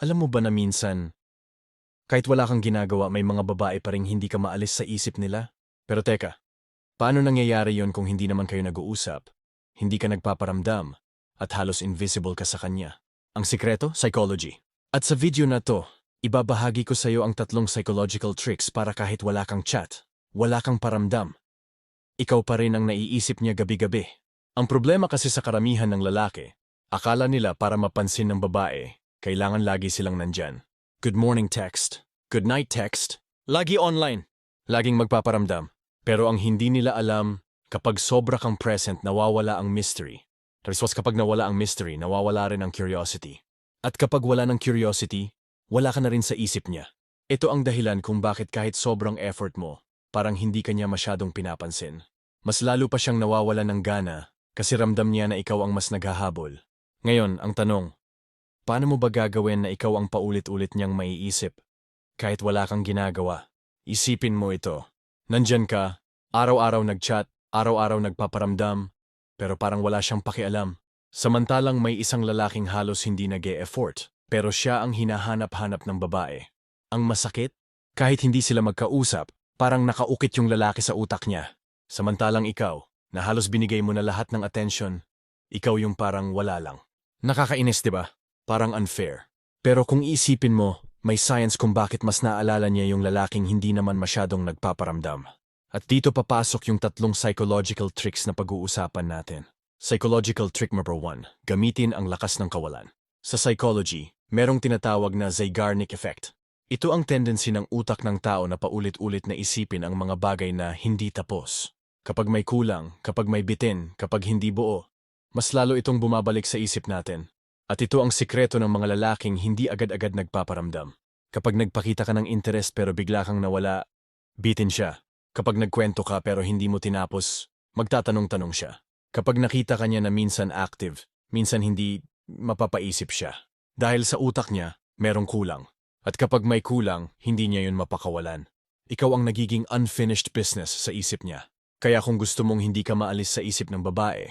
Alam mo ba na minsan, kahit wala kang ginagawa, may mga babae pa rin hindi ka maalis sa isip nila? Pero teka, paano nangyayari yon kung hindi naman kayo nag-uusap, hindi ka nagpaparamdam, at halos invisible ka sa kanya? Ang sikreto, psychology. At sa video na to, ibabahagi ko sa iyo ang tatlong psychological tricks para kahit wala kang chat, wala kang paramdam. Ikaw pa rin ang naiisip niya gabi-gabi. Ang problema kasi sa karamihan ng lalaki, akala nila para mapansin ng babae, kailangan lagi silang nandyan. Good morning text, good night text, lagi online, laging magpaparamdam. Pero ang hindi nila alam, kapag sobra kang present, nawawala ang mystery. Tapos kapag nawala ang mystery, nawawala rin ang curiosity. At kapag wala ng curiosity, wala ka na rin sa isip niya. Ito ang dahilan kung bakit kahit sobrang effort mo, parang hindi ka niya masyadong pinapansin. Mas lalo pa siyang nawawala ng gana kasi ramdam niya na ikaw ang mas naghahabol. Ngayon, ang tanong, Paano mo ba gagawin na ikaw ang paulit-ulit niyang maiisip? Kahit wala kang ginagawa. Isipin mo ito. Nandyan ka, araw-araw nag-chat, araw-araw nagpaparamdam, pero parang wala siyang pakialam. Samantalang may isang lalaking halos hindi nag -e effort pero siya ang hinahanap-hanap ng babae. Ang masakit? Kahit hindi sila magkausap, parang nakaukit yung lalaki sa utak niya. Samantalang ikaw, na halos binigay mo na lahat ng attention, ikaw yung parang wala lang. Nakakainis, di ba? Parang unfair. Pero kung isipin mo, may science kung bakit mas naalala niya yung lalaking hindi naman masyadong nagpaparamdam. At dito papasok yung tatlong psychological tricks na pag-uusapan natin. Psychological trick number one, gamitin ang lakas ng kawalan. Sa psychology, merong tinatawag na Zeigarnik effect. Ito ang tendency ng utak ng tao na paulit-ulit na isipin ang mga bagay na hindi tapos. Kapag may kulang, kapag may bitin, kapag hindi buo, mas lalo itong bumabalik sa isip natin. At ito ang sikreto ng mga lalaking hindi agad-agad nagpaparamdam. Kapag nagpakita ka ng interest pero bigla kang nawala, bitin siya. Kapag nagkwento ka pero hindi mo tinapos, magtatanong-tanong siya. Kapag nakita ka niya na minsan active, minsan hindi, mapapaisip siya. Dahil sa utak niya, merong kulang. At kapag may kulang, hindi niya yun mapakawalan. Ikaw ang nagiging unfinished business sa isip niya. Kaya kung gusto mong hindi ka maalis sa isip ng babae,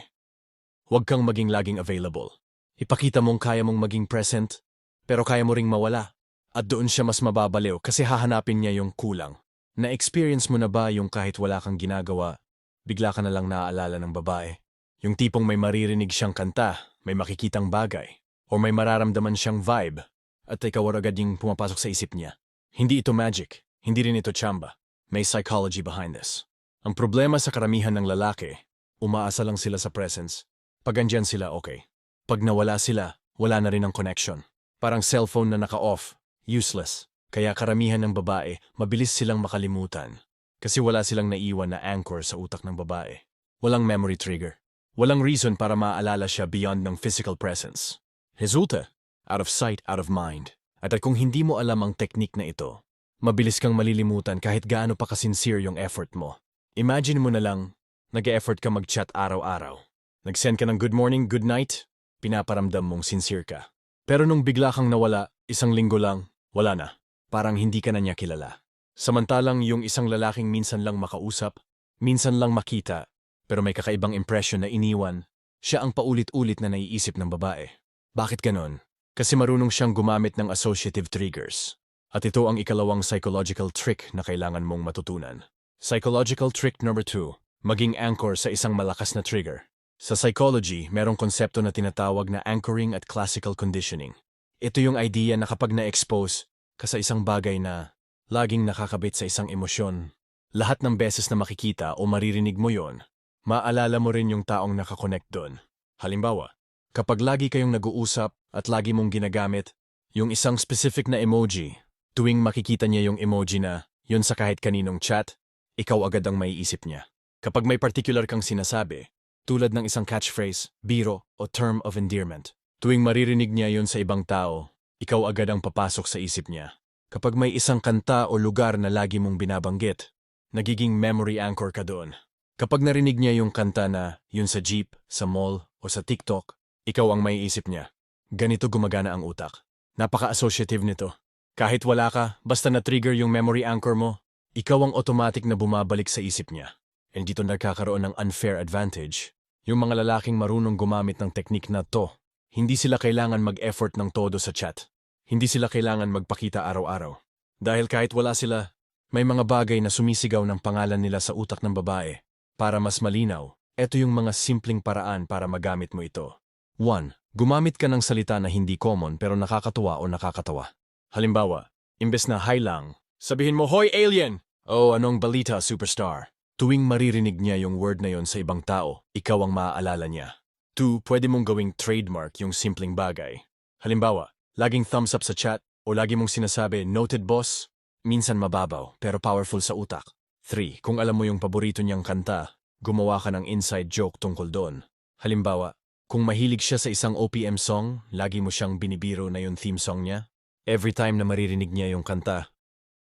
huwag kang maging laging available. Ipakita mong kaya mong maging present, pero kaya mo ring mawala. At doon siya mas mababaliw kasi hahanapin niya yung kulang. Na-experience mo na ba yung kahit wala kang ginagawa, bigla ka na lang naaalala ng babae? Yung tipong may maririnig siyang kanta, may makikitang bagay, o may mararamdaman siyang vibe, at ikaw agad yung pumapasok sa isip niya. Hindi ito magic, hindi rin ito chamba. May psychology behind this. Ang problema sa karamihan ng lalaki, umaasa lang sila sa presence. Pag andyan sila, okay. Pag nawala sila, wala na rin ang connection. Parang cellphone na naka-off, useless. Kaya karamihan ng babae, mabilis silang makalimutan. Kasi wala silang naiwan na anchor sa utak ng babae. Walang memory trigger. Walang reason para maaalala siya beyond ng physical presence. Resulta, out of sight, out of mind. At kung hindi mo alam ang teknik na ito, mabilis kang malilimutan kahit gaano pa kasincere yung effort mo. Imagine mo na lang, nag-effort ka mag-chat araw-araw. Nag-send ka ng good morning, good night, pinaparamdam mong sincere ka. Pero nung bigla kang nawala, isang linggo lang, wala na. Parang hindi ka na niya kilala. Samantalang yung isang lalaking minsan lang makausap, minsan lang makita, pero may kakaibang impression na iniwan, siya ang paulit-ulit na naiisip ng babae. Bakit ganon? Kasi marunong siyang gumamit ng associative triggers. At ito ang ikalawang psychological trick na kailangan mong matutunan. Psychological trick number two, maging anchor sa isang malakas na trigger. Sa psychology, merong konsepto na tinatawag na anchoring at classical conditioning. Ito yung idea na kapag na-expose ka sa isang bagay na laging nakakabit sa isang emosyon, lahat ng beses na makikita o maririnig mo yon, maalala mo rin yung taong nakakonect doon. Halimbawa, kapag lagi kayong nag-uusap at lagi mong ginagamit yung isang specific na emoji, tuwing makikita niya yung emoji na yun sa kahit kaninong chat, ikaw agad ang maiisip niya. Kapag may particular kang sinasabi, tulad ng isang catchphrase, biro o term of endearment. Tuwing maririnig niya yon sa ibang tao, ikaw agad ang papasok sa isip niya. Kapag may isang kanta o lugar na lagi mong binabanggit, nagiging memory anchor ka doon. Kapag narinig niya yung kanta na yun sa jeep, sa mall, o sa TikTok, ikaw ang may isip niya. Ganito gumagana ang utak. Napaka-associative nito. Kahit wala ka, basta na-trigger yung memory anchor mo, ikaw ang automatic na bumabalik sa isip niya. And dito nagkakaroon ng unfair advantage yung mga lalaking marunong gumamit ng teknik na to, hindi sila kailangan mag-effort ng todo sa chat. Hindi sila kailangan magpakita araw-araw. Dahil kahit wala sila, may mga bagay na sumisigaw ng pangalan nila sa utak ng babae. Para mas malinaw, eto yung mga simpleng paraan para magamit mo ito. 1. Gumamit ka ng salita na hindi common pero nakakatuwa o nakakatawa. Halimbawa, imbes na hi lang, sabihin mo, Hoy alien! O anong balita, superstar? Tuwing maririnig niya yung word na yon sa ibang tao, ikaw ang maaalala niya. 2. Pwede mong gawing trademark yung simpleng bagay. Halimbawa, laging thumbs up sa chat o lagi mong sinasabi, noted boss, minsan mababaw pero powerful sa utak. 3. Kung alam mo yung paborito niyang kanta, gumawa ka ng inside joke tungkol doon. Halimbawa, kung mahilig siya sa isang OPM song, lagi mo siyang binibiro na yung theme song niya. Every time na maririnig niya yung kanta,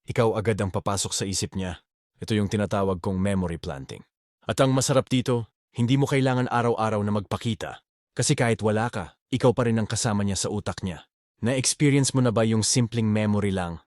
ikaw agad ang papasok sa isip niya. Ito yung tinatawag kong memory planting. At ang masarap dito, hindi mo kailangan araw-araw na magpakita. Kasi kahit wala ka, ikaw pa rin ang kasama niya sa utak niya. Na-experience mo na ba yung simpleng memory lang,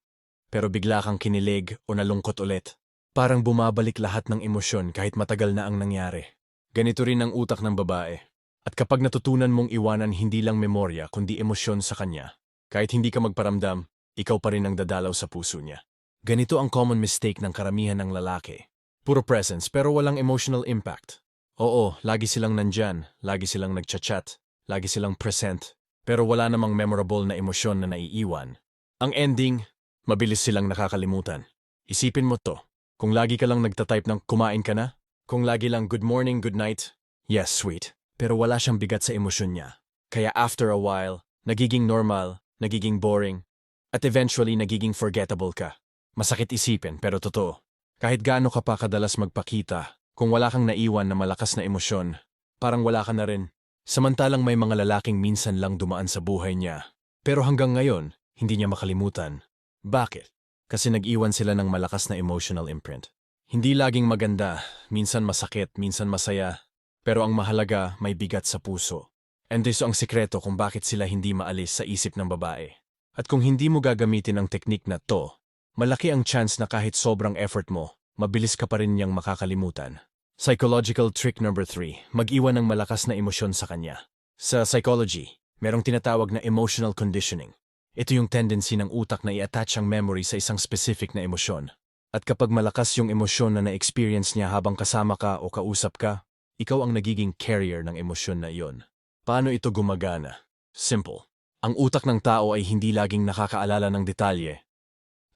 pero bigla kang kinilig o nalungkot ulit? Parang bumabalik lahat ng emosyon kahit matagal na ang nangyari. Ganito rin ang utak ng babae. At kapag natutunan mong iwanan hindi lang memorya kundi emosyon sa kanya, kahit hindi ka magparamdam, ikaw pa rin ang dadalaw sa puso niya. Ganito ang common mistake ng karamihan ng lalaki. Puro presence pero walang emotional impact. Oo, lagi silang nandyan, lagi silang nagchat-chat, lagi silang present, pero wala namang memorable na emosyon na naiiwan. Ang ending, mabilis silang nakakalimutan. Isipin mo to, kung lagi ka lang nagtatype ng kumain ka na, kung lagi lang good morning, good night, yes, sweet, pero wala siyang bigat sa emosyon niya. Kaya after a while, nagiging normal, nagiging boring, at eventually nagiging forgettable ka. Masakit isipin pero totoo. Kahit gaano ka pa kadalas magpakita, kung wala kang naiwan na malakas na emosyon, parang wala ka na rin. Samantalang may mga lalaking minsan lang dumaan sa buhay niya. Pero hanggang ngayon, hindi niya makalimutan. Bakit? Kasi nag-iwan sila ng malakas na emotional imprint. Hindi laging maganda, minsan masakit, minsan masaya. Pero ang mahalaga, may bigat sa puso. And this ang sikreto kung bakit sila hindi maalis sa isip ng babae. At kung hindi mo gagamitin ang teknik na to, malaki ang chance na kahit sobrang effort mo, mabilis ka pa rin niyang makakalimutan. Psychological trick number 3, mag-iwan ng malakas na emosyon sa kanya. Sa psychology, merong tinatawag na emotional conditioning. Ito yung tendency ng utak na i-attach ang memory sa isang specific na emosyon. At kapag malakas yung emosyon na na-experience niya habang kasama ka o kausap ka, ikaw ang nagiging carrier ng emosyon na iyon. Paano ito gumagana? Simple. Ang utak ng tao ay hindi laging nakakaalala ng detalye,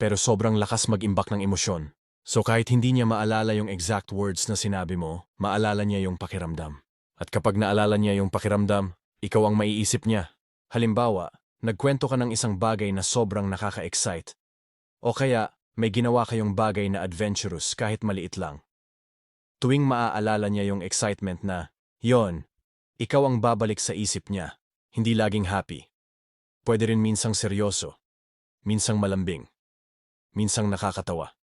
pero sobrang lakas mag-imbak ng emosyon. So kahit hindi niya maalala yung exact words na sinabi mo, maalala niya yung pakiramdam. At kapag naalala niya yung pakiramdam, ikaw ang maiisip niya. Halimbawa, nagkwento ka ng isang bagay na sobrang nakaka-excite. O kaya, may ginawa kayong bagay na adventurous kahit maliit lang. Tuwing maaalala niya yung excitement na, yon, ikaw ang babalik sa isip niya, hindi laging happy. Pwede rin minsang seryoso, minsang malambing minsang nakakatawa.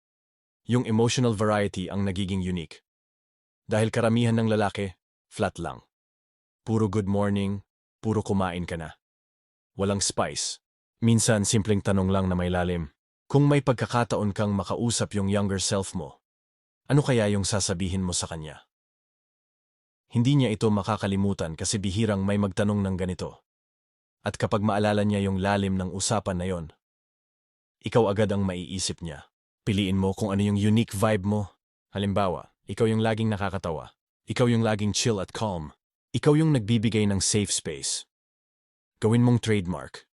Yung emotional variety ang nagiging unique. Dahil karamihan ng lalaki, flat lang. Puro good morning, puro kumain ka na. Walang spice. Minsan simpleng tanong lang na may lalim. Kung may pagkakataon kang makausap yung younger self mo, ano kaya yung sasabihin mo sa kanya? Hindi niya ito makakalimutan kasi bihirang may magtanong ng ganito. At kapag maalala niya yung lalim ng usapan na yon, ikaw agad ang maiisip niya. Piliin mo kung ano yung unique vibe mo. Halimbawa, ikaw yung laging nakakatawa. Ikaw yung laging chill at calm. Ikaw yung nagbibigay ng safe space. Gawin mong trademark.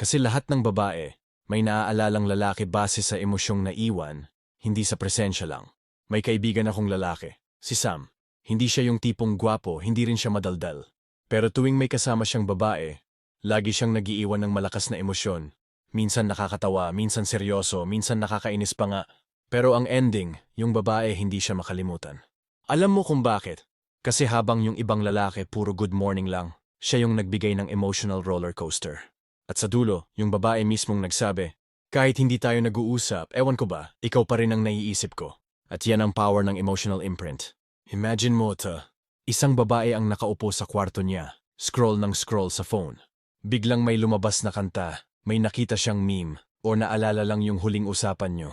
Kasi lahat ng babae, may naaalalang lalaki base sa emosyong naiwan, hindi sa presensya lang. May kaibigan akong lalaki, si Sam. Hindi siya yung tipong gwapo, hindi rin siya madaldal. Pero tuwing may kasama siyang babae, lagi siyang nagiiwan ng malakas na emosyon Minsan nakakatawa, minsan seryoso, minsan nakakainis pa nga. Pero ang ending, yung babae hindi siya makalimutan. Alam mo kung bakit? Kasi habang yung ibang lalaki puro good morning lang, siya yung nagbigay ng emotional roller coaster. At sa dulo, yung babae mismong nagsabi, kahit hindi tayo nag-uusap, ewan ko ba, ikaw pa rin ang naiisip ko. At yan ang power ng emotional imprint. Imagine mo ta, isang babae ang nakaupo sa kwarto niya, scroll ng scroll sa phone. Biglang may lumabas na kanta, may nakita siyang meme o naalala lang yung huling usapan nyo.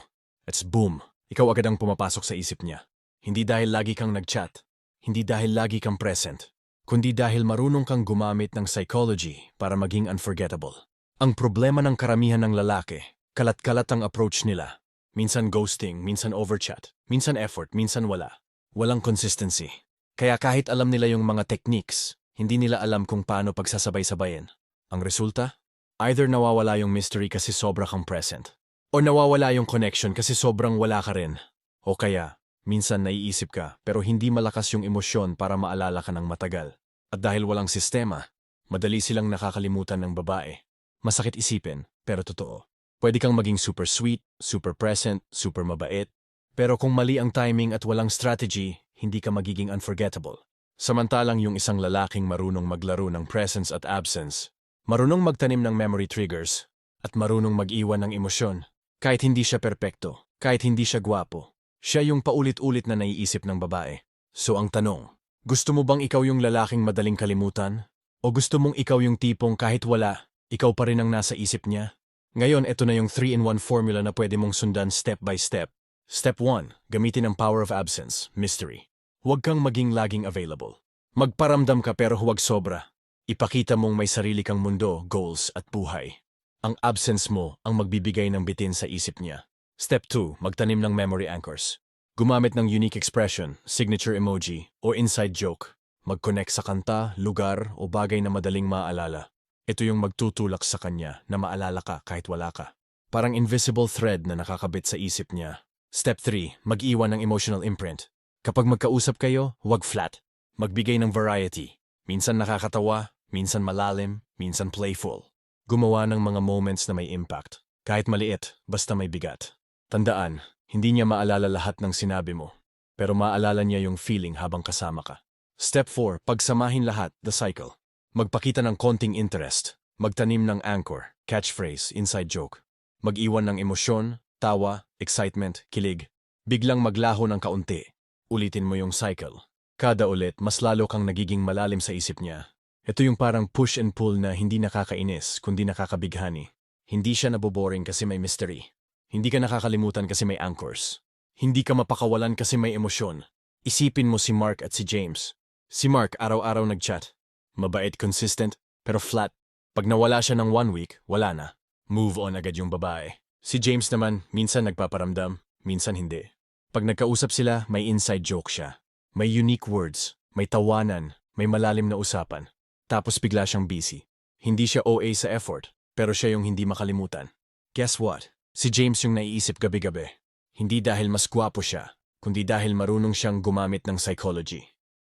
It's boom, ikaw agad ang pumapasok sa isip niya. Hindi dahil lagi kang nagchat, hindi dahil lagi kang present, kundi dahil marunong kang gumamit ng psychology para maging unforgettable. Ang problema ng karamihan ng lalaki, kalat-kalat ang approach nila. Minsan ghosting, minsan overchat, minsan effort, minsan wala. Walang consistency. Kaya kahit alam nila yung mga techniques, hindi nila alam kung paano pagsasabay-sabayin. Ang resulta? Either nawawala yung mystery kasi sobra kang present. O nawawala yung connection kasi sobrang wala ka rin. O kaya, minsan naiisip ka pero hindi malakas yung emosyon para maalala ka ng matagal. At dahil walang sistema, madali silang nakakalimutan ng babae. Masakit isipin, pero totoo. Pwede kang maging super sweet, super present, super mabait. Pero kung mali ang timing at walang strategy, hindi ka magiging unforgettable. Samantalang yung isang lalaking marunong maglaro ng presence at absence, marunong magtanim ng memory triggers, at marunong mag-iwan ng emosyon, kahit hindi siya perpekto, kahit hindi siya gwapo, siya yung paulit-ulit na naiisip ng babae. So ang tanong, gusto mo bang ikaw yung lalaking madaling kalimutan? O gusto mong ikaw yung tipong kahit wala, ikaw pa rin ang nasa isip niya? Ngayon, ito na yung 3-in-1 formula na pwede mong sundan step by step. Step 1. Gamitin ang power of absence, mystery. Huwag kang maging laging available. Magparamdam ka pero huwag sobra. Ipakita mong may sarili kang mundo, goals at buhay. Ang absence mo ang magbibigay ng bitin sa isip niya. Step 2. Magtanim ng memory anchors. Gumamit ng unique expression, signature emoji, o inside joke. Mag-connect sa kanta, lugar, o bagay na madaling maalala. Ito yung magtutulak sa kanya na maalala ka kahit wala ka. Parang invisible thread na nakakabit sa isip niya. Step 3. Mag-iwan ng emotional imprint. Kapag magkausap kayo, huwag flat. Magbigay ng variety. Minsan nakakatawa, minsan malalim, minsan playful. Gumawa ng mga moments na may impact. Kahit maliit, basta may bigat. Tandaan, hindi niya maalala lahat ng sinabi mo. Pero maalala niya yung feeling habang kasama ka. Step 4. Pagsamahin lahat, the cycle. Magpakita ng konting interest. Magtanim ng anchor, catchphrase, inside joke. Mag-iwan ng emosyon, tawa, excitement, kilig. Biglang maglaho ng kaunti. Ulitin mo yung cycle. Kada ulit, mas lalo kang nagiging malalim sa isip niya. Ito yung parang push and pull na hindi nakakainis, kundi nakakabighani. Hindi siya naboboring kasi may mystery. Hindi ka nakakalimutan kasi may anchors. Hindi ka mapakawalan kasi may emosyon. Isipin mo si Mark at si James. Si Mark araw-araw nag-chat. Mabait, consistent, pero flat. Pag nawala siya ng one week, wala na. Move on agad yung babae. Si James naman, minsan nagpaparamdam, minsan hindi. Pag nagkausap sila, may inside joke siya. May unique words, may tawanan, may malalim na usapan. Tapos bigla siyang busy. Hindi siya OA sa effort, pero siya yung hindi makalimutan. Guess what? Si James yung naiisip gabi-gabi. Hindi dahil mas gwapo siya, kundi dahil marunong siyang gumamit ng psychology.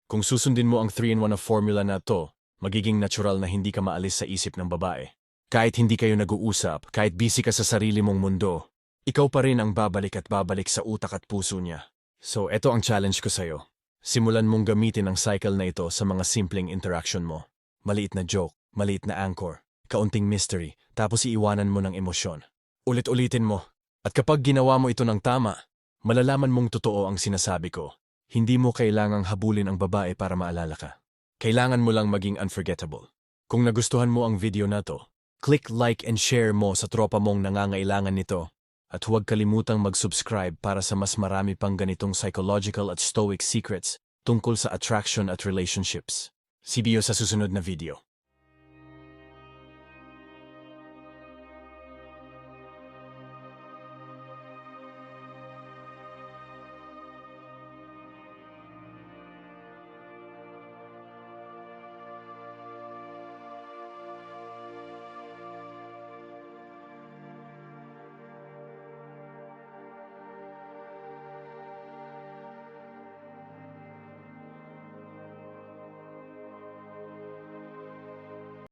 Kung susundin mo ang 3-in-1 na formula na to, magiging natural na hindi ka maalis sa isip ng babae. Kahit hindi kayo nag-uusap, kahit busy ka sa sarili mong mundo, ikaw pa rin ang babalik at babalik sa utak at puso niya. So, eto ang challenge ko sa'yo. Simulan mong gamitin ang cycle na ito sa mga simpleng interaction mo. Maliit na joke, maliit na anchor, kaunting mystery, tapos iiwanan mo ng emosyon. Ulit-ulitin mo. At kapag ginawa mo ito ng tama, malalaman mong totoo ang sinasabi ko. Hindi mo kailangang habulin ang babae para maalala ka. Kailangan mo lang maging unforgettable. Kung nagustuhan mo ang video na to, click like and share mo sa tropa mong nangangailangan nito. At huwag kalimutang mag-subscribe para sa mas marami pang ganitong psychological at stoic secrets tungkol sa attraction at relationships. See sa susunod na video.